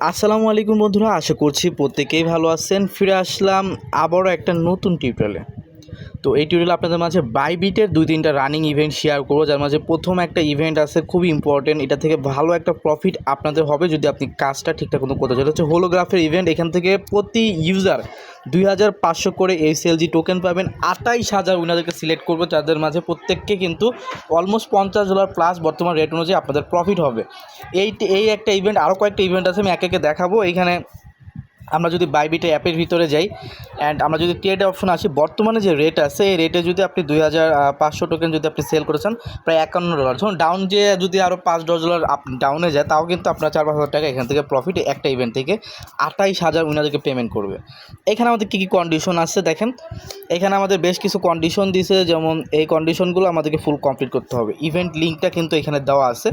আসসালামু আলাইকুম বন্ধুরা আশা করছি প্রত্যেকেই ভালো আছেন। ফিরে আসলাম আবারও একটা নতুন টিউটোরিয়ালে তো এই টিউটোরিয়ালে আপনাদের মাঝে বাইবিটের দুই তিনটা রানিং ইভেন্ট শেয়ার করব, যার মাঝে প্রথম একটা ইভেন্ট আছে, খুবই ইম্পর্টেন্ট এটা থেকে ভালো একটা প্রফিট আপনাদের হবে যদি আপনি কাজটা ঠিকঠাক মতো করতে চান। হচ্ছে হোলোগ্রাফের ইভেন্ট এখান থেকে প্রতি ইউজার দুই হাজার পাঁচশো করে এইচএলজি টোকেন পাবেন, আটাইশ হাজার উনাদেরকে সিলেক্ট করব, যাদের মাঝে প্রত্যেককে কিন্তু অলমোস্ট পঞ্চাশ ডলার প্লাস বর্তমান রেট অনুযায়ী আপনাদের প্রফিট হবে। এই এই একটা ইভেন্ট আরও কয়েকটা ইভেন্ট আছে, আমি একে একে দেখাবো। এইখানে আমরা যদি বাইবিটা অ্যাপের ভিতরে যাই অ্যান্ড আমরা যদি ট্রেড অপশন আসি, বর্তমানে যে রেট আছে, এই রেটে যদি আপনি দুই হাজার পাঁচশো টোকেন যদি আপনি সেল করেছেন, প্রায় একান্ন ডলার ধরুন ডাউন যে যদি আরও পাঁচ, দশ ডলার আপ ডাউনে যায়, তাও কিন্তু আপনার চার, পাঁচ হাজার টাকা এখান থেকে প্রফিট একটা ইভেন্ট থেকে আঠাইশ হাজার উনাদেরকে পেমেন্ট করবে। এখানে আমাদের কী কী কন্ডিশন আছে দেখেন? এখানে আমাদের বেশ কিছু কন্ডিশন দিছে, যেমন এই কন্ডিশনগুলো আমাদেরকে ফুল কমপ্লিট করতে হবে। ইভেন্ট লিঙ্কটা কিন্তু এখানে দেওয়া আছে।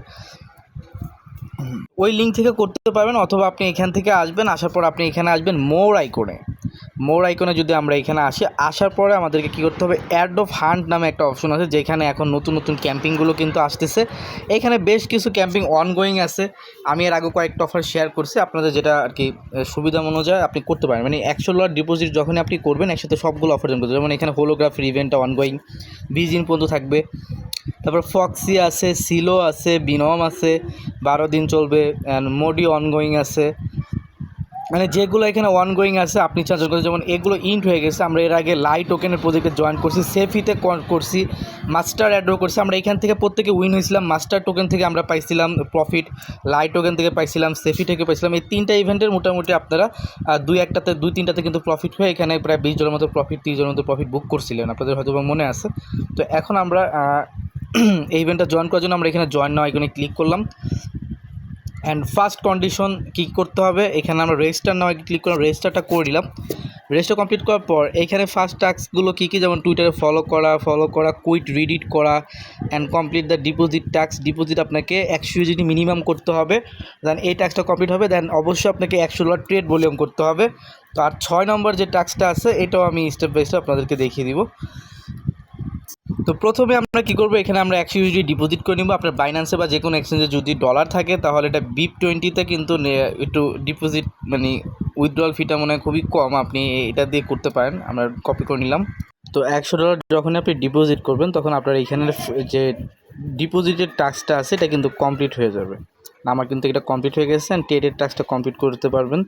ওই লিঙ্ক থেকে করতে পারবেন অথবা আপনি এখান থেকে আসবেন, আসার পর আপনি এখানে আসবেন মোর আইকনে মোর আইকনে যদি আমরা এখানে আসি, আসার পরে আমাদেরকে কী করতে হবে? অ্যাড অফ হান্ট নামে একটা অপশন আছে, যেখানে এখন নতুন নতুন ক্যাম্পিংগুলো কিন্তু আসতেছে। এখানে বেশ কিছু ক্যাম্পিং অনগোয়িং আছে। আমি এর আগে কয়েকটা অফার শেয়ার করছি, আপনাদের যেটা আর কি সুবিধা অনুযায়ী আপনি করতে পারেন। মানে একশো ডলার ডিপোজিট যখনই আপনি করবেন, একসাথে সবগুলো অফার জন্য যেমন এখানে হোলোগ্রাফির ইভেন্টটা অনগোয়িং বিশ দিন পর্যন্ত থাকবে। তারপর ফক্সি আছে সিলো আছে বিনম আছে, বারো দিন চলবে অ্যান্ড মোডি অনগোয়িং আছে। মানে যেগুলো এখানে অনগোয়িং আছে, আপনি চার্জ করছেন যেমন এগুলো ইন্ট হয়ে গেছে, আমরা এর আগে লাই টোকেনের প্রজেক্টে জয়েন করছি সেফিতে করছি মাস্টার অ্যাডও করছি, আমরা এখান থেকে প্রত্যেকে উইন হয়েছিলাম মাস্টার টোকেন থেকে আমরা পাইছিলাম প্রফিট লাই টোকেন থেকে পাইছিলাম সেফি থেকে পাইছিলাম, এই তিনটা ইভেন্টের মোটামুটি আপনারা দুই একটাতে, দুই তিনটাতে কিন্তু প্রফিট হয়ে এখানে প্রায় বিশ জনের মতো প্রফিট তিরিশ জনের মতো প্রফিট বুক করছিলেন, আপনাদের হয়তো মনে আছে। তো এখন আমরা এই ইভেন্টটা জয়েন করার জন্য আমরা এখানে জয়েন নাও আইকনে ক্লিক করলাম। অ্যান্ড ফার্স্ট কন্ডিশন কী করতে হবে? এখানে আমরা রেজিস্টার নাও ক্লিক করলাম রেজিস্টারটা করে দিলাম রেজিস্টার কমপ্লিট করার পর এখানে ফার্স্ট টাস্কগুলো কী কী? যেমন টুইটারে ফলো করা ফলো করা কুইট রিডিট করা and complete the deposit tax deposit আপনাকে একশো ইউজিটি মিনিমাম করতে হবে দেন এই ট্যাক্সটা কমপ্লিট হবে। দেন অবশ্যই আপনাকে একশো ডলার ট্রেড ভলিউম করতে হবে। তো আর ছয় নম্বর যে ট্যাক্সটা আছে, এটাও আমি স্টেপ বাই স্টেপ আপনাদেরকে দেখিয়ে দিব। তো প্রথমে আমরা কী করব? এখানে আমরা একশো ইউজি ডিপোজিট করে নিব। আপনার বাইন্যান্সে বা যে কোনো এক্সচেঞ্জে যদি ডলার থাকে, তাহলে এটা বিপ টোয়েন্টিতে কিন্তু একটু ডিপোজিট মানে উইথড্রল ফিটা মনে হয় খুবই কম। আপনি এটা দিয়ে করতে পারেন। আমরা কপি করে নিলাম। তো একশো ডলার যখন আপনি ডিপোজিট করবেন, তখন আপনার এখানের যে ডিপোজিটের টাস্কটা আছে, এটা কিন্তু কমপ্লিট হয়ে যাবে। আমার কিন্তু এটা কমপ্লিট হয়ে গেছে অ্যান্ড টেটের টাস্কটা কমপ্লিট করতে পারবেন।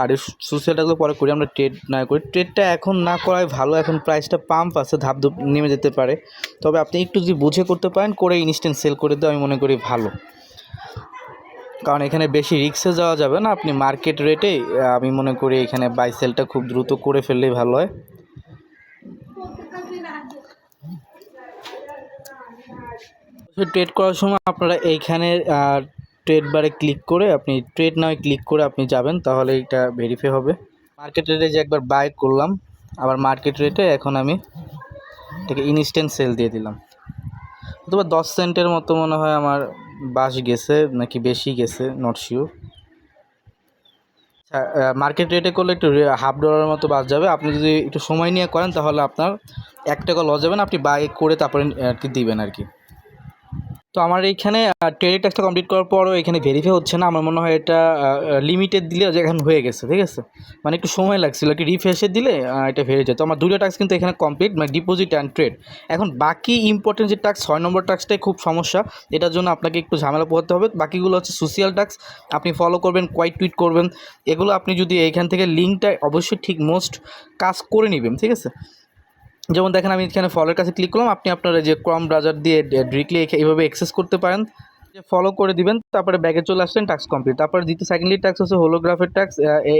আর এই সোশ্যালটাগুলো পরে করি, আমরা ট্রেড না করি। ট্রেডটা এখন না করাই ভালো, এখন প্রাইসটা পাম্প আছে, ধাপ ধুপ নেমে যেতে পারে। তবে আপনি একটু যদি বুঝে করতে পারেন, করে ইনস্ট্যান্ট সেল করে দেওয়া আমি মনে করি ভালো। কারণ এখানে বেশি রিক্সে যাওয়া যাবে না, আপনি মার্কেট রেটে আমি মনে করি এখানে বাই সেলটা খুব দ্রুত করে ফেললেই ভালো হয়। ট্রেড করার সময় আপনারা এইখানে ট্রেড বারে ক্লিক করে আপনি ট্রেড নয় ক্লিক করে আপনি যাবেন, তাহলে এটা ভেরিফাই হবে। মার্কেট রেটে যে একবার বাই করলাম, আবার মার্কেট রেটে এখন আমি এটাকে ইনস্ট্যান্ট সেল দিয়ে দিলাম। অথবা দশ সেন্টের মতো মনে হয় আমার বাস গেছে, নাকি বেশি গেছে নট শিওর মার্কেট রেটে করলে একটু হাফ ডলারের মতো বাস যাবে। আপনি যদি একটু সময় নিয়ে করেন, তাহলে আপনার এক টাকা লস যাবে না, আপনি বাই করে তারপরে আর কি দিবেন আর কি। তো আমার এইখানে ট্রেড ট্যাক্সটা কমপ্লিট করার পরও এখানে ভেরিফাই হচ্ছে না। আমার মনে হয় এটা লিমিটেড দিলে এখন হয়ে গেছে, ঠিক আছে? মানে একটু সময় লাগছিল কি রিফ্রেশে দিলে এটা ভেরে যেত আমার দুটো ট্যাক্স কিন্তু এখানে কমপ্লিট মানে ডিপোজিট অ্যান্ড ট্রেড এখন বাকি ইম্পর্টেন্ট যে ট্যাক্স ছয় নম্বর ট্যাক্সটাই খুব সমস্যা। এটার জন্য আপনাকে একটু ঝামেলা পোহাতে হবে। বাকিগুলো হচ্ছে সোশ্যাল ট্যাক্স আপনি ফলো করবেন কোয়াইট টুইট করবেন। এগুলো আপনি যদি এইখান থেকে লিঙ্কটা অবশ্যই ঠিক মোস্ট কাজ করে নেবেন, ঠিক আছে? যেমন দেখেন আমি এখানে ফলোর কাছে ক্লিক করলাম, আপনি আপনার যে ক্রম ব্রাউজার দিয়ে ডিরেক্টলি এইভাবে অ্যাক্সেস করতে পারেন। যে ফলো করে দিবেন, তারপরে ব্যাগে চলে আসলেন ট্যাক্স কমপ্লিট তারপরে দ্বিতীয় সেকেন্ডলি ট্যাক্স হচ্ছে হোলোগ্রাফের ট্যাক্স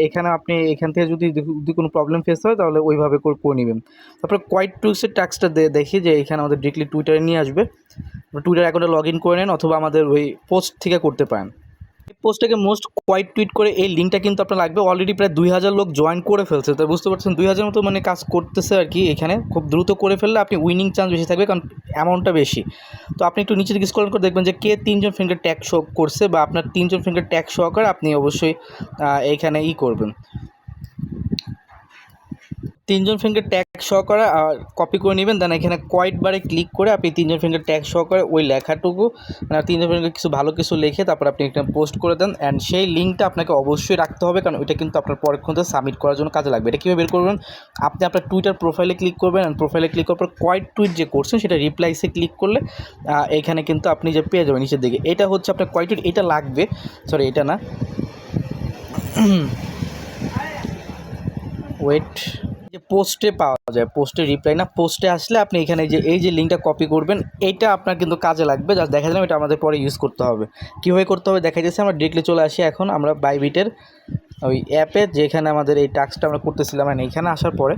এখানে আপনি এখান থেকে যদি যদি কোনো প্রবলেম ফেস হয়, তাহলে ওইভাবে করে করে নেবেন। তারপরে কোয়াইট টুইক্সের ট্যাক্সটা দেখি যে এখানে আমাদের ডিরেক্টলি টুইটারে নিয়ে আসবে। টুইটার অ্যাকাউন্টে লগ ইন করে নেন, অথবা আমাদের ওই পোস্ট থেকে করতে পারেন। পোস্টটাকে মোস্ট কোয়াইট টুইট করে এই লিঙ্কটা কিন্তু আপনার লাগবে। অলরেডি প্রায় দুই হাজার লোক জয়েন করে ফেলছে। তো বুঝতে পারছেন দুই হাজার মতো মানে কাজ করতেছে আর কি এখানে। খুব দ্রুত করে ফেললে আপনি উইনিং চান্স বেশি থাকবে কারণ অ্যামাউন্টটা বেশি। তো আপনি একটু নিচে দিকে স্ক্রল করে দেখবেন যে কে তিনজন ফিঙ্গার ট্যাগ শো করছে বা আপনার তিনজন ফিঙ্গার ট্যাগ শো করে আপনি অবশ্যই আহ, এইখানে ই করবেন। তিনজন ফিঙ্গার ট্যাগ সহকারে কপি করে নেবেন দেন এখানে কয়েকবারে ক্লিক করে আপনি তিনজন ফ্রেন্ডের ট্যাগ সহকারে ওই লেখাটুকু মানে তিনজন ফ্রেন্ডের কিছু ভালো কিছু লিখে তারপর আপনি এখানে পোস্ট করে দেন অ্যান্ড সেই লিঙ্কটা আপনাকে অবশ্যই রাখতে হবে, কারণ ওইটা কিন্তু আপনার পরক্ষণতে সাবমিট করার জন্য কাজে লাগবে। এটা কীভাবে বের করবেন? আপনি আপনার টুইটার প্রোফাইলে ক্লিক করবেন অ্যান্ড প্রোফাইলে ক্লিক করার পর কয়েক টুইট যে করছেন, সেটা রিপ্লাইসে ক্লিক করলে এখানে কিন্তু আপনি যে পেয়ে যাবেন নিচের দিকে। এটা হচ্ছে আপনার কয়েক টুইট এটা লাগবে সরি এটা না। ওয়েট পোস্টে পাওয়া যায় পোস্টে রিপ্লাই না পোস্টে আসলে আপনি এখানে যে, এই যে লিঙ্কটা কপি করবেন এইটা আপনার কিন্তু কাজে লাগবে জাস্ট দেখা যাবে এটা আমাদের পরে ইউজ করতে হবে। কীভাবে করতে হবে দেখা যাচ্ছে আমরা ডিরেক্টলি চলে আসি এখন, আমরা বাইবিটের ওই অ্যাপে যেখানে আমাদের এই টাস্কটা আমরা করতেছিলাম and এইখানে আসার পরে।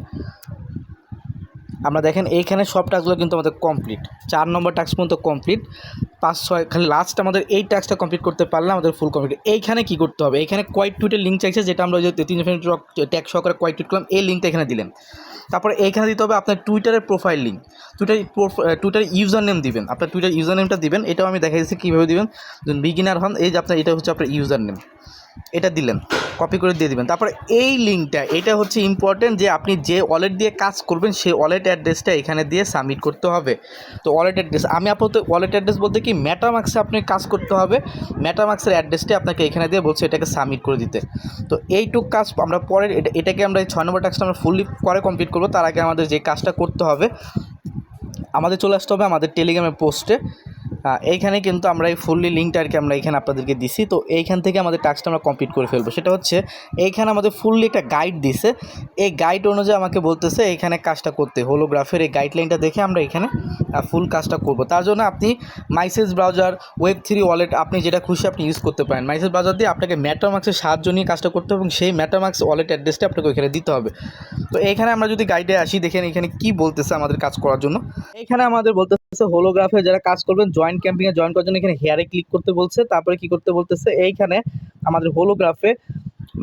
আমরা দেখেন, এইখানে সব টাস্কগুলো কিন্তু আমাদের কমপ্লিট চার নম্বর টাস্ক পর্যন্ত কমপ্লিট পাঁচ, ছয়, খালি লাস্ট আমাদের এই টাস্কটা কমপ্লিট করতে পারলে আমাদের ফুল কমপ্লিট এইখানে কি করতে হবে? এখানে কয়েক টুইটের লিঙ্ক চাইছে, যেটা আমরা যে তিন ট্যাগ সহকারে কয়েক টুইট করলাম, এই লিঙ্কটা এখানে দিলেন। তারপরে এইখানে দিতে হবে আপনার টুইটারের profile link Twitter Twitter user name দিবেন। আপনার টুইটার ইউজার নেমটা দিবেন, এটাও আমি দেখা যাচ্ছে কীভাবে দিবেন। বিগিনার হন, এই যে আপনার, এটা হচ্ছে আপনার ইউজার নেম এটা দিলেন কপি করে দিয়ে দিবেন। তারপরে এই লিঙ্কটা, এটা হচ্ছে ইম্পর্টেন্ট যে আপনি যে ওয়ালেট দিয়ে কাজ করবেন, সেই ওয়ালেট অ্যাড্রেসটা এখানে দিয়ে সাবমিট করতে হবে। তো ওয়ালেট অ্যাড্রেস আমি আপাতত ওয়ালেট অ্যাড্রেস বলতে কি মেটামাক্সে আপনি কাজ করতে হবে। মেটামাক্সের অ্যাড্রেসটা আপনাকে এখানে দিয়ে বলছে এটাকে সাবমিট করে দিতে। তো এইটুক কাজ আমরা পরে, এটা, এটাকে আমরা এই ছয় নম্বর টাস্কটা আমরা ফুললি পরে কমপ্লিট করব। তার আগে আমাদের যে কাজটা করতে হবে, আমাদের চলে আসতে হবে আমাদের টেলিগ্রামের পোস্টে এইখানে কিন্তু আমরা এই ফুললি লিঙ্কটা আর কি আমরা এখানে আপনাদেরকে দিছি। তো এইখান থেকে আমাদের টাস্কটা আমরা কমপ্লিট করে ফেলব। সেটা হচ্ছে, এইখানে আমাদের ফুললি একটা গাইড দিছে। এই গাইড অনুযায়ী আমাকে বলতেছে, এইখানে কাজটা করতে। হোলোগ্রাফের এই গাইডলাইনটা দেখে আমরা এখানে ফুল কাজটা করব। তার জন্য আপনি মাইসেস ব্রাউজার ওয়েব থ্রি ওয়ালেট আপনি যেটা খুশি আপনি ইউজ করতে পারেন। মাইসেস ব্রাউজার দিয়ে আপনাকে ম্যাটামাক্সের সাহায্য নিয়ে কাজটা করতে হবে এবং সেই ম্যাটামাক্স ওয়ালেট অ্যাড্রেসটা আপনাকে ওইখানে দিতে হবে। তো এইখানে আমরা যদি গাইডে আসি, দেখেন এখানে কি বলতেছে আমাদের কাজ করার জন্য। এইখানে আমাদের বলতেছে হোলোগ্রাফে যারা কাজ করবেন জয়েন্ট ক্যাম্পিংয়ে জয়েন করার জন্য এখানে হেয়ারে ক্লিক করতে বলছে, তারপরে কি করতে বলতেছে? এইখানে আমাদের হোলোগ্রাফে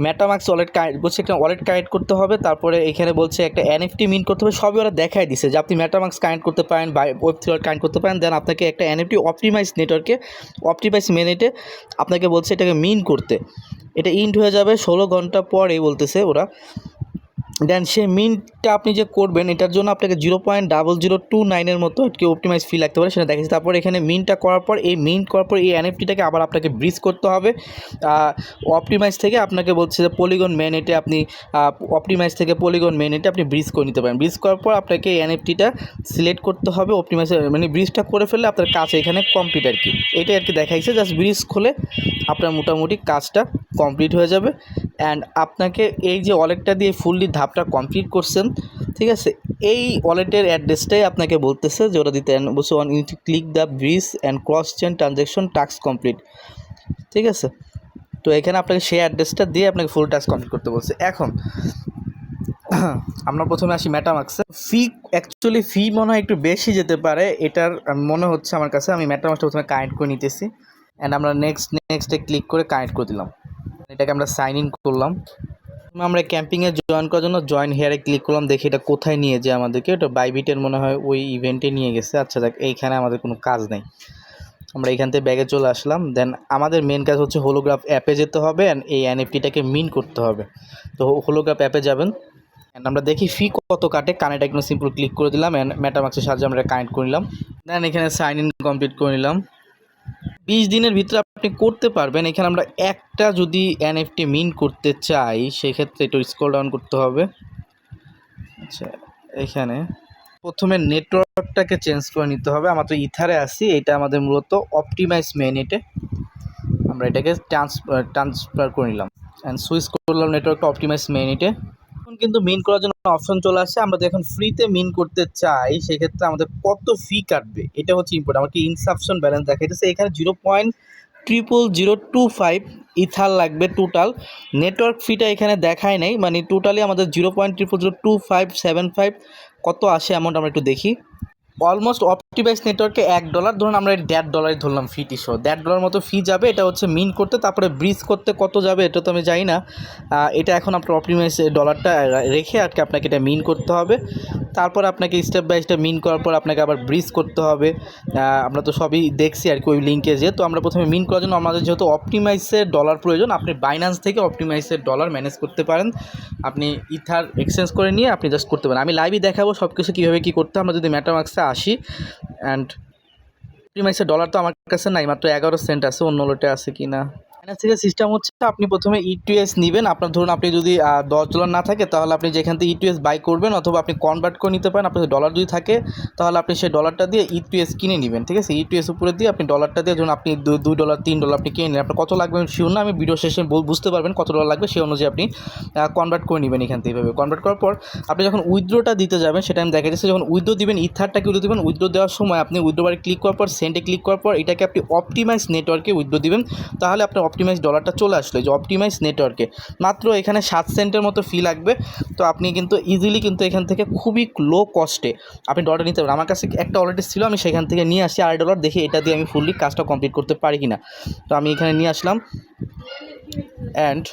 মেটামাক্স ওয়ালেট কানেক্ট বলছে একটা ওয়ালেট কানেক্ট করতে হবে, তারপরে এখানে বলছে একটা এনএফটি মিন করতে হবে, সবই ওরা দেখাই দিছে যে আপনি মেটামাক্স কানেক্ট করতে পারেন বা ওয়েব থ্রি কানেক্ট করতে পারেন দেন আপনাকে একটা এনএফটি অপটিমাইজ নেটওয়ার্কে অপটিমাইজ মিনিটে আপনাকে বলছে এটাকে মিন করতে। এটা ইন্ট হয়ে যাবে, ষোলো ঘণ্টা পরে বলতেছে ওরা। দেন সেই মিনটা আপনি যে করবেন, এটার জন্য আপনাকে zero point double zero two নাইনের মতো একটি অপটিমাইজ ফি লাগতে পারে, সেটা দেখেছি তারপর এখানে মিনটা করার পর, এই মিন করার পর এই এনএফটিটাকে আবার আপনাকে ব্রিজ করতে হবে। অপটিমাইজ থেকে আপনাকে বলছে যে পলিগন মেনেটে আপনি অপটিমাইজ থেকে পলিগন মেনেটে আপনি ব্রিজ করে নিতে পারেন। ব্রিজ করার পর আপনাকে এই এনএফটিটা সিলেক্ট করতে হবে অপটিমাইজ মানে ব্রিজটা করে ফেললে আপনার কাজ এখানে কমপ্লিট আর কি। এটাই আর কি দেখাইছে জাস্ট ব্রিজ খুলে আপনার মোটামুটি কাজটা কমপ্লিট হয়ে যাবে। অ্যান্ড আপনাকে এই যে ওয়ালেটটা দিয়ে ফুললি ধাপটা কমপ্লিট করছেন, ঠিক আছে? এই ওয়ালেটের অ্যাড্রেসটাই আপনাকে বলতেছে যে ওরা দিতে বলছে one you click the bridge and cross chain transaction task complete ঠিক আছে? তো এখানে আপনাকে সেই অ্যাড্রেসটা দিয়ে আপনাকে ফুল টাস্ক কমপ্লিট করতে বলছে। এখন, আমরা প্রথমে আসি ম্যাটামাক্সে ফি অ্যাকচুয়ালি ফি মনে হয় একটু বেশি যেতে পারে, এটার মনে হচ্ছে আমার কাছে, আমি ম্যাটামাক্সটা প্রথমে কানেক্ট করে নিতেছি অ্যান্ড আমরা নেক্সট নেক্সটে ক্লিক করে কানেক্ট করে দিলাম। এটাকে আমরা সাইন ইন করলাম। আমরা ক্যাম্পিংয়ে জয়েন করার জন্য জয়েন হেয়ারে ক্লিক করলাম, দেখি এটা কোথায় নিয়ে যায় আমাদেরকে। ওটা বাইবিটের মনে হয় ওই ইভেন্টে নিয়ে গেছে। আচ্ছা দেখ এইখানে আমাদের কোনো কাজ নেই। আমরা এখান থেকে ব্যাগে চলে আসলাম। দেন আমাদের মেন কাজ হচ্ছে হোলোগ্রাফ অ্যাপে যেতে হবে অ্যান্ড এই এনএফটিটাকে মিন করতে হবে। তো হোলোগ্রাফ অ্যাপে যাবেন। অ্যান্ড আমরা দেখি ফি কত কাটে। কানেক্ট একদম সিম্পল ক্লিক করে দিলাম অ্যান্ড ম্যাটামাক্সের সাহায্যে আমরা কানেক্ট করে নিলাম। দেন এখানে সাইন ইন কমপ্লিট করে নিলাম। বিশ দিনের ভিতরে আপনি করতে পারবেন। এখানে আমরা একটা যদি এনএফটি মিন করতে চাই, সেক্ষেত্রে একটু স্ক্রল ডাউন করতে হবে। আচ্ছা এখানে প্রথমে নেটওয়ার্কটাকে চেঞ্জ করে নিতে হবে। আমরা তো ইথারে আসি এটা আমাদের মূলত অপটিমাইজ মেনেটে আমরা এটাকে ট্রান্সফার ট্রান্সফার করে নিলাম। অ্যান্ড সুইচ করলাম নেটওয়ার্কটা অপটিমাইজ মেনিটে কিন্তু মিন করার জন্য অপশন চলে আসে। আমরা যদি এখন ফ্রিতে মিন করতে চাই, সেক্ষেত্রে আমাদের কত ফি কাটবে? এটা হচ্ছে ইম্পর্টেন্ট আমাকে ইনসাপশন ব্যালেন্স দেখাইতেছে। এখানে zero point triple zero two five ether লাগবে টোটাল নেটওয়ার্ক ফিটা এখানে দেখায় নাই মানে টোটালি আমাদের zero point triple zero two five seven five কত আসে অ্যামাউন্ট আমরা একটু দেখি। অলমোস্ট অপটিভাইস নেটওয়ার্কে এক ডলার ধরুন আমরা দেড় ডলারই ধরলাম ফিটি সহ দেড় ডলার মতো ফি যাবে, এটা হচ্ছে মিন করতে, তারপরে ব্রিজ করতে কত যাবে, এটা তো আমি জানি না। এটা এখন আপনার অপটিমাইজ ডলারটা রেখে আটকে আপনাকে এটা মিন করতে হবে। তারপর আপনাকে স্টেপ বাই স্টেপ মিন করার পর আপনাকে আবার ব্রিজ করতে হবে। আমরা তো সবই দেখছি আর কি ওই লিঙ্কে যে, তো আমরা প্রথমে মিন করার জন্য আমাদের যেহেতু অপটিমাইসের ডলার প্রয়োজন, আপনি বাইন্যান্স থেকে অপটিমাইসের ডলার ম্যানেজ করতে পারেন। আপনি ইথার এক্সচেঞ্জ করে নিয়ে আপনি জাস্ট করতে পারেন। আমি লাইভই দেখাবো সব কিছু কীভাবে কী করতে। আমরা যদি ম্যাটামাক্সে আসি অ্যান্ড প্রিমাইসের ডলার তো আমার কাছে নাই, মাত্র এগারো সেন্ট আছে, অন্য লোটে আছে কি না ফাইন্যান্স সিস্টেম হচ্ছে আপনি প্রথমে E ইটিএস নেবেন। আপনার ধরুন আপনি যদি দশ ডলার না থাকে, তাহলে আপনি যেখান থেকে ইটিএস বাই করবেন অথবা আপনি কনভার্ট করে নিতে পারেন। আপনার ডলার যদি থাকে, তাহলে আপনি সেই ডলারটা দিয়ে ইটিএস কিনে নেবেন, ঠিক আছে? ইটিএস উপরে দিয়ে আপনি ডলারটা দিয়ে ধরুন আপনি দুই ডলার তিন ডলার আপনি কিনে নিন আপনার কত লাগবে শিওর না, আমি ভিডিও শেষে বুঝতে পারবেন কত ডলার লাগবে, সেই অনুযায়ী আপনি কনভার্ট করে নেবেন এখান থেকে কনভার্ট করার পর আপনি যখন উইথড্রোটা দিতে যাবেন, সেটা আমি দেখা যাচ্ছে যখন উইথড্রো দিবেন ইথারটাকে উইথড্রো দিবেন? উইথড্রো দেওয়ার সময় আপনি উইথড্রো বারে ক্লিক করার পর সেন্টে ক্লিক করার পর, এটাকে আপনি অপটিমাইজ নেটওয়ার্কে উইথড্রো দিবেন। তাহলে আপনার অপটিমাইজ ডলারটা চলে আসলো যে অপটিমাইজ নেটওয়ার্কে মাত্র এখানে সাত সেন্টের মতো ফি লাগবে। তো আপনি কিন্তু ইজিলি কিন্তু এখান থেকে খুবই লো কস্টে আপনি ডলার নিতে পারেন। আমার কাছে একটা অলরেডি ছিল, আমি সেখান থেকে নিয়ে আসি আড়াই ডলার দেখি এটা দিয়ে আমি ফুললি কাজটা কমপ্লিট করতে পারি কি না তো আমি এখানে নিয়ে আসলাম। অ্যান্ড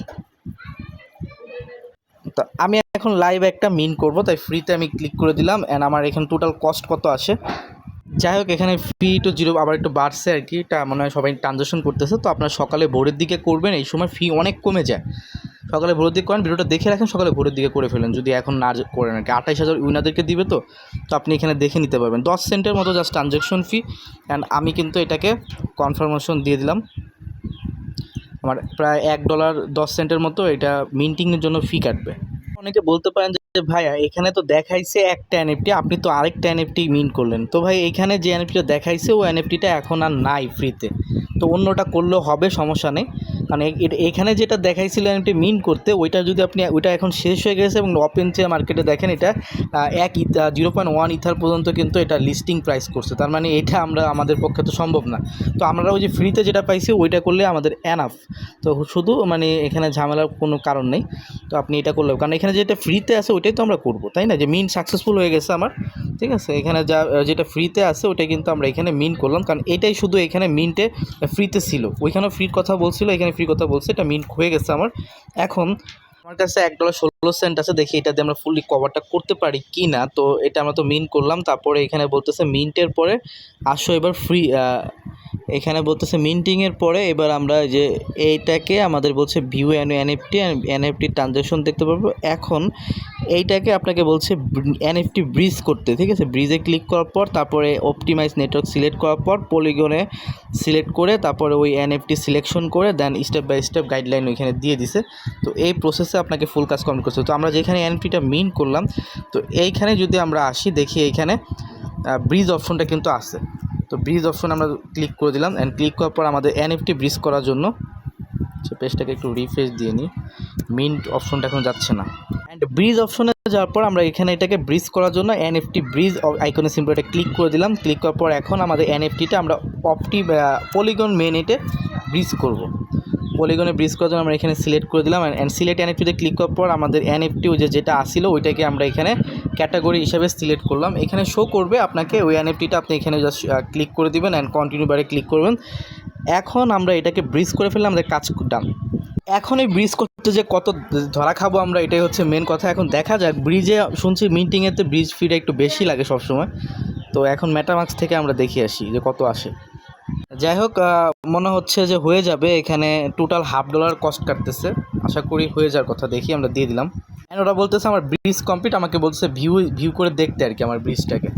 তো আমি এখন লাইভ একটা মিন করব, তাই ফ্রিতে আমি ক্লিক করে দিলাম। অ্যান্ড আমার এখানে টোটাল কস্ট কত আসে? যাই হোক, এখানে ফি টু জিরো আবার একটু বাড়ছে আর কি। এটা মনে হয় সবাই ট্রানজাকশন করতেছে। তো আপনার সকালে ভোরের দিকে করবেন, এই সময় ফি অনেক কমে যায়। সকালে ভোরের দিকে করেন, ভিডিওটা দেখে রাখেন, সকালে ভোরের দিকে করে ফেলেন। যদি এখন না করেন আর কি। আঠাইশ হাজার উইনাদেরকে দিবে তো তো আপনি এখানে দেখে নিতে পারবেন। দশ সেন্টের মতো জাস্ট ট্রানজাকশন ফি অ্যান্ড আমি কিন্তু এটাকে কনফার্মেশন দিয়ে দিলাম। আমার প্রায় এক ডলার দশ সেন্টের মতো এটা মিন্টিংয়ের জন্য ফি কাটবে। অনেকে বলতে পারেন যে ভাইয়া, এখানে তো দেখাইছে একটা এনএফটি আপনি তো আরেকটা এনএফটি মিন করলেন। তো ভাই, এখানে যে এনএফটিটা দেখাইছে, ও এনএফটিটা এখন আর নাই ফ্রিতে তো অন্যটা করলেও হবে, সমস্যা নেই। কারণ এ- এখানে যেটা দেখাইছিল এনএফটি মিন করতে, ওইটা যদি আপনি, ওইটা এখন শেষ হয়ে গেছে এবং ওপেন চেয়ে মার্কেটে দেখেন এটা এক জিরো পয়েন্ট ওয়ান ইথার পর্যন্ত কিন্তু এটা লিস্টিং প্রাইস করছে। তার মানে এটা আমরা, আমাদের পক্ষে তো সম্ভব না। তো আমরা ওই যে ফ্রিতে যেটা পাইছি, ওইটা করলে আমাদের এনাফ তো শুধু মানে এখানে ঝামেলার কোনো কারণ নেই। তো আপনি এটা করলেও, কারণ এখানে যেটা ফ্রিতে আছে, ওইটাই তো আমরা করব, তাই না? যে মিন সাকসেসফুল হয়ে গেছে আমার, ঠিক আছে? এখানে যা যেটা ফ্রিতে আছে, ওইটা কিন্তু আমরা এখানে মিন করলাম। কারণ এটাই শুধু এখানে মিনটে ফ্রিতে ছিল। ওইখানেও ফ্রির কথা বলছিল, এখানে ফ্রি কথা বলছে এটা মিন হয়ে গেছে আমার। এখন আমার কাছে এক ডলার ষোলো সেন্ট আছে, দেখি এটা দিয়ে আমরা ফুললি কভারটা করতে পারি কি না তো এটা আমরা তো মিন করলাম, তারপরে এখানে বলতেছে মিন্টের পরে আসো এবার ফ্রি এখানে বলতেছে মিন্টিংয়ের পরে এবার আমরা যে এইটাকে আমাদের বলছে view and NFT NFT transaction দেখতে পারব। এখন এইটাকে আপনাকে বলছে এনএফটি ব্রিজ করতে, ঠিক আছে? ব্রিজে ক্লিক করার পর, তারপরে অপটিমাইজ নেটওয়ার্ক সিলেক্ট করার পর পলিগনে সিলেক্ট করে, তারপরে ওই এনএফটি সিলেকশন করে দেন স্টেপ বাই স্টেপ গাইডলাইন ওইখানে দিয়ে দিছে। তো এই প্রসেসে আপনাকে ফুল কাজ কমপ্লিট হবে। তো আমরা যেখানে এনএফটিটা মিন করলাম, তো এইখানে যদি আমরা আসি, দেখি এইখানে ব্রিজ অপশনটা কিন্তু আছে। তো ব্রিজ অপশন আমরা ক্লিক করে দিলাম অ্যান্ড ক্লিক করার পর আমাদের এনএফটি ব্রিজ করার জন্য সে পেজটাকে একটু রিফ্রেশ দিয়ে নিই। মিন্ট অপশনটা এখন যাচ্ছে না। অ্যান্ড ব্রিজ অপশনে যাওয়ার পর আমরা এখানে এটাকে ব্রিজ করার জন্য এনএফটি ব্রিজ আইকনে সিম্পল এটা ক্লিক করে দিলাম। ক্লিক করার পর এখন আমাদের এনএফটিটা আমরা অপটি পলিগন মেনেটে ব্রিজ করব। পলিগনে ব্রিজ করার জন্য আমরা এখানে সিলেক্ট করে দিলাম অ্যান্ড সিলেক্ট এনএফটিতে ক্লিক করার পর আমাদের এনএফটি ওই যে, যেটা আসিল, ওইটাকে আমরা এখানে ক্যাটাগরি হিসাবে সিলেক্ট করলাম। এখানে শো করবে আপনাকে ওই এনএফটিটা আপনি এখানে জাস্ট ক্লিক করে দিবেন অ্যান্ড কন্টিনিউ বারে ক্লিক করবেন। এখন আমরা এটাকে ব্রিজ করে ফেললাম, আমাদের কাজ ডান এখন এই ব্রিজ করতে যে কত ধরা খাব আমরা, এটাই হচ্ছে মেন কথা। এখন দেখা যাক ব্রিজে শুনছি মিটিংয়েতে ব্রিজ ফিটা একটু বেশি লাগে সবসময়। তো এখন মেটামাক্স থেকে আমরা দেখে আসি যে কত আসে। যাই হোক মনে হচ্ছে যে হয়ে যাবে। এখানে টোটাল হাফ ডলার কস্ট কাটতেছে। আশা করি হয়ে যাওয়ার কথা দেখি, আমরা দিয়ে দিলাম। হ্যাঁ ওরা বলতেছে, আমার ব্রিজ কমপ্লিট আমাকে বলতেছে ভিউ ভিউ করে দেখতে আর কি আমার ব্রিজটাকে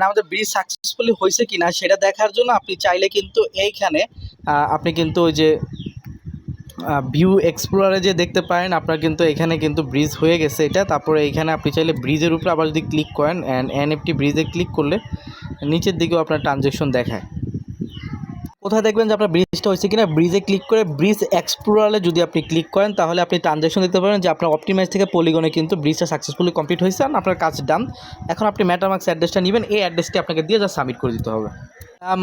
এন্ড আমাদের ব্রিজ সাকসেসফুলি হয়েছে কি না সেটা দেখার জন্য আপনি চাইলে কিন্তু এইখানে আপনি কিন্তু ওই যে ভিউ এক্সপ্লোরারে যে দেখতে পারেন, আপনার কিন্তু এখানে কিন্তু ব্রিজ হয়ে গেছে এটা। তারপরে এখানে আপনি চাইলে ব্রিজের উপরে আবার যদি ক্লিক করেন অ্যান্ড এনএফটি ব্রিজে ক্লিক করলে নিচের দিকেও আপনার ট্রানজেকশন দেখায়। কোথায় দেখবেন যে আপনার ব্রিজটা হয়েছে কিনা? ব্রিজে ক্লিক করে ব্রিজ এক্সপ্লোরারে যদি আপনি ক্লিক করেন, তাহলে আপনি ট্রানজ্যাকশন দেখতে পারেন যে আপনার অপটিমাইজ থেকে পলিগনে কিন্তু ব্রিজটা সাকসেসফুলি কমপ্লিট হয়েছে আপনার কাজ ডান এখন আপনি ম্যাটামার্কস অ্যাড্রেসটা নেবেন, এই অ্যাড্রেসটি আপনাকে দিয়ে যা সাবমিট করে দিতে হবে।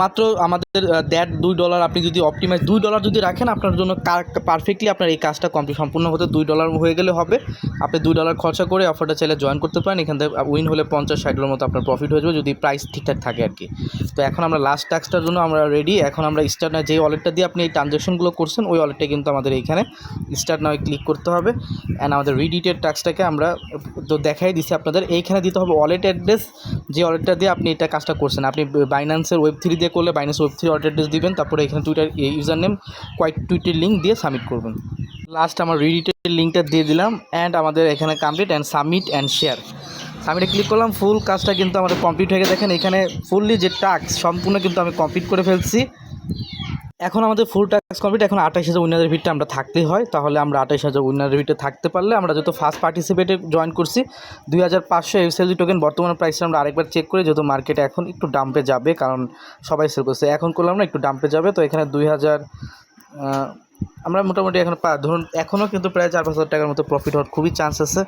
মাত্র আমাদের দ্যাট দুই ডলার আপনি যদি অপটিমাইজ দুই ডলার যদি রাখেন, আপনার জন্য পারফেক্টলি আপনার এই কাজটা কমপ্লিট সম্পূর্ণ হতে দুই ডলার হয়ে গেলে হবে। আপনি দুই ডলার খরচা করে অফারটা চাইলে জয়েন করতে পারেন। এখান থেকে উইন হলে পঞ্চাশ, ষাট ডলার মতো আপনার প্রফিট হয়ে যাবে, যদি প্রাইস ঠিকঠাক থাকে আর কি। তো এখন আমরা লাস্ট ট্যাক্সটার জন্য আমরা রেডি এখন আমরা স্টার্ট না যে ওয়ালেটটা দিয়ে আপনি এই ট্রানজ্যাকশনগুলো করছেন, ওই ওয়ালেটটা কিন্তু আমাদের এইখানে স্টার্ট নাও ক্লিক করতে হবে। অ্যান্ড আমাদের রিডিটেড ট্যাক্সটাকে আমরা তো দেখাই দিচ্ছি আপনাদের। এইখানে দিতে হবে ওয়ালেট অ্যাড্রেস যে ওয়ালেটটা দিয়ে আপনি এটা কাজটা করছেন। আপনি বাইন্যান্সের ওয়েব থ্রি দিয়ে করলে Binance web three order address দিবেন, তারপরে এখানে টুইটার ইউজার নেম কোয়াইট টুইটের লিঙ্ক দিয়ে সাবমিট করবেন। লাস্ট আমার রিডিটের লিঙ্কটা দিয়ে দিলাম অ্যান্ড আমাদের এখানে complete and submit and share সাবমিটে ক্লিক করলাম ফুল কাজটা কিন্তু আমাদের কমপ্লিট হয়ে গেছে। দেখেন এখানে ফুললি যে টাস্ক সম্পূর্ণ কিন্তু আমি কমপ্লিট করে ফেলছি। এখন আমাদের ফুল টাস্ক কমপ্লিট এখন আঠাশ হাজার উইনারের ভিটটা আমরা থাকতেই হয়। তাহলে আমরা আঠাশ হাজার উইনারের ভিটে থাকতে পারলে আমরা যেহেতু ফার্স্ট পার্টিসিপেটে জয়েন করছি, দুই হাজার পাঁচশো এফসেলজি টোকেন বর্তমান প্রাইসটা আমরা আরেকবার চেক করি যেহেতু মার্কেটে এখন একটু ডাম্পে যাবে, কারণ সবাই সেল করছে। এখন করলাম না, একটু ডাম্পে যাবে। তো এখানে দুই হাজার আমরা মোটামুটি এখন পা- ধরুন এখনও কিন্তু প্রায় চার পাঁচ হাজার টাকার মতো প্রফিট হওয়ার খুবই চান্স আছে।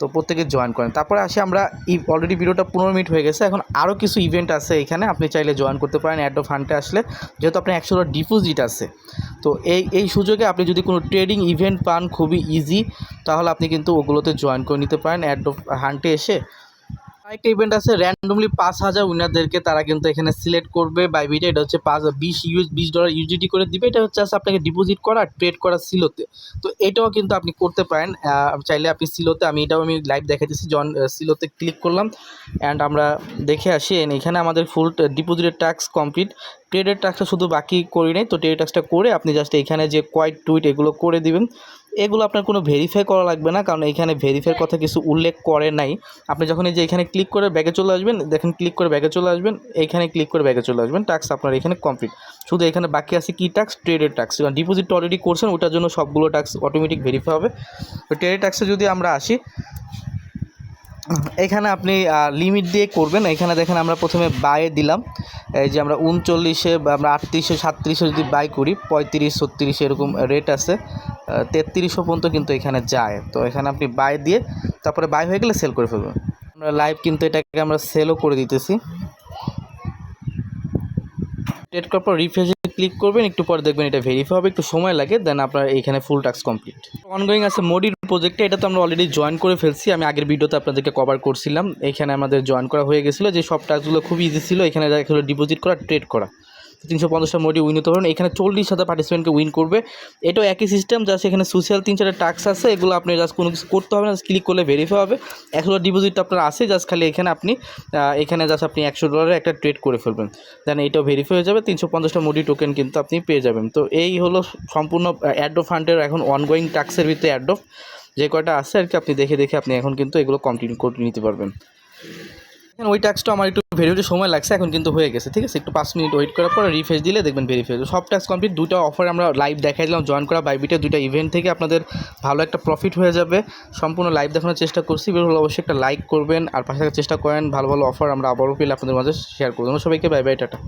তো প্রত্যেকে জয়েন করেন। তারপরে আসি আমরা অলরেডি ভিডিওটা পনেরো মিনিট হয়ে গেছে। এখন আরও কিছু ইভেন্ট আছে এখানে, আপনি চাইলে জয়েন করতে পারেন অ্যাড অফ ফান্ডে আসলে। যেহেতু আপনার একশো ডলার ডিপোজিট আছে। তো এই এই সুযোগে আপনি যদি কোনো ট্রেডিং ইভেন্ট পান, খুবই ইজি তাহলে আপনি কিন্তু ওগুলোতে জয়েন করে নিতে পারেন। অ্যাড অফ হান্টে এসে আরেকটা ইভেন্ট আছে র্যান্ডমলি পাঁচ হাজার উইনারদেরকে তারা কিন্তু এখানে সিলেক্ট করবে। বাইবিটা এটা হচ্ছে পাঁচ বিশ ইউজ বিশ ডলার ইউজিডি করে দিবে। এটা হচ্ছে আসলে আপনাকে ডিপোজিট করা ট্রেড করা সিলোতে তো এটাও কিন্তু আপনি করতে পারেন। চাইলে আপনি সিলোতে আমি এটাও আমি লাইভ দেখাতেছি, জন সিলোতে ক্লিক করলাম। অ্যান্ড আমরা দেখে আসি। এখানে আমাদের ফুল ডিপোজিটের ট্যাক্স কমপ্লিট ট্রেডের ট্যাক্সটা শুধু বাকি করি নাই, তো ট্রেডের ট্যাক্সটা করে আপনি জাস্ট এখানে যে কোয়াইট টুইট এগুলো করে দিবেন। এগুলো আপনার কোনো ভেরিফাই করা লাগবে না, কারণ এখানে ভেরিফাইয়ের কথা কিছু উল্লেখ করে নাই। আপনি যখন এই যে এখানে ক্লিক করে ব্যাগে চলে আসবেন, দেখেন ক্লিক করে ব্যাগে চলে আসবেন এইখানে ক্লিক করে ব্যাগে চলে আসবেন ট্যাক্স আপনার এখানে কমপ্লিট শুধু এখানে বাকি আছে কি ট্যাক্স ট্রেডের ট্যাক্স কারণ ডিপোজিট অলরেডি করছেন, ওটার জন্য সবগুলো ট্যাক্স অটোমেটিক ভেরিফাই হবে। তো ট্রেডের ট্যাক্সে যদি আমরা আসি এখানে আপনি লিমিট দিয়ে করবেন। এখানে দেখেন আমরা প্রথমে বায়ে দিলাম। এই যে আমরা উনচল্লিশে বা আমরা আটত্রিশে, সাতত্রিশে যদি বাই করি, পঁয়ত্রিশ, ছত্রিশ এরকম রেট আছে তেত্রিশশো পর্যন্ত কিন্তু এখানে যায়। তো এখানে আপনি বাই দিয়ে তারপরে বাই হয়ে গেলে সেল করে ফেলবেন। আমরা লাইভ কিন্তু এটাকে আমরা সেলও করে দিতেছি। ট্রেড করার পর রিফ্রেশে ক্লিক করবেন, একটু পরে দেখবেন এটা ভেরিফাই হবে, একটু সময় লাগে দেন আপনার এখানে ফুল টাস্ক কমপ্লিট অনগোয়িং আছে মোডির প্রজেক্টে এটা তো আমরা অলরেডি জয়েন করে ফেলছি, আমি আগের ভিডিওতে আপনাদেরকে কভার করছিলাম, এখানে আমাদের জয়েন করা হয়ে গেছিল, যে সব টাস্কগুলো খুব ইজি ছিল, এখানে দেখা ডিপোজিট করা ট্রেড করা। তিনশো পঞ্চাশটা মোডি উইন হতে পারেন এখানে চল্লিশ হাজার পার্টিসিপেন্টকে উইন করবে। এটাও একই সিস্টেম জাস্ট এখানে সোশ্যাল তিন চারটা টাস্ক আছে, এগুলো আপনি জাস্ট কোনো কিছু করতে হবে না ক্লিক করলে ভেরিফাই হবে। একশো ডিপোজিটটা আপনার আছে জাস্ট খালি এখানে আপনি এখানে জাস্ট আপনি একশো ডলারের একটা ট্রেড করে ফেলবেন। দেন এইটাও ভেরিফাই হয়ে যাবে, তিনশো পঞ্চাশটা মোডি টোকেন কিন্তু আপনি পেয়ে যাবেন। তো এই হলো সম্পূর্ণ অ্যাডো ফান্ডের এখন অনগোয়িং টাস্কের ভিতরে অ্যাডো যে কয়টা আছে আর কি, আপনি দেখে দেখে আপনি এখন কিন্তু এগুলো কন্টিনিউ করে নিতে পারবেন। ওই ট্যাক্সটা আমার একটু ভেরিফিতে সময় লাগছে, এখন কিন্তু হয়ে গেছে, ঠিক আছে? একটু পাঁচ মিনিট ওয়েট করার পর রিফ্রেশ দিলে দেখবেন ভেরিফাই সব টাস্ক কমপ্লিট দুটো অফার আমরা লাইভ দেখাই দিলাম জয়েন করা বাইবিটা দুটো ইভেন্ট থেকে আপনাদের ভালো একটা প্রফিট হয়ে যাবে। সম্পূর্ণ লাইভ দেখানোর চেষ্টা করছি বের হলে অবশ্যই একটা লাইক করবেন, আর পাশে থাকার চেষ্টা করেন, ভালো ভালো অফার আমরা আবারও পেলে আপনাদের মাঝে শেয়ার করব। সবাইকে বাই বাই টাটা।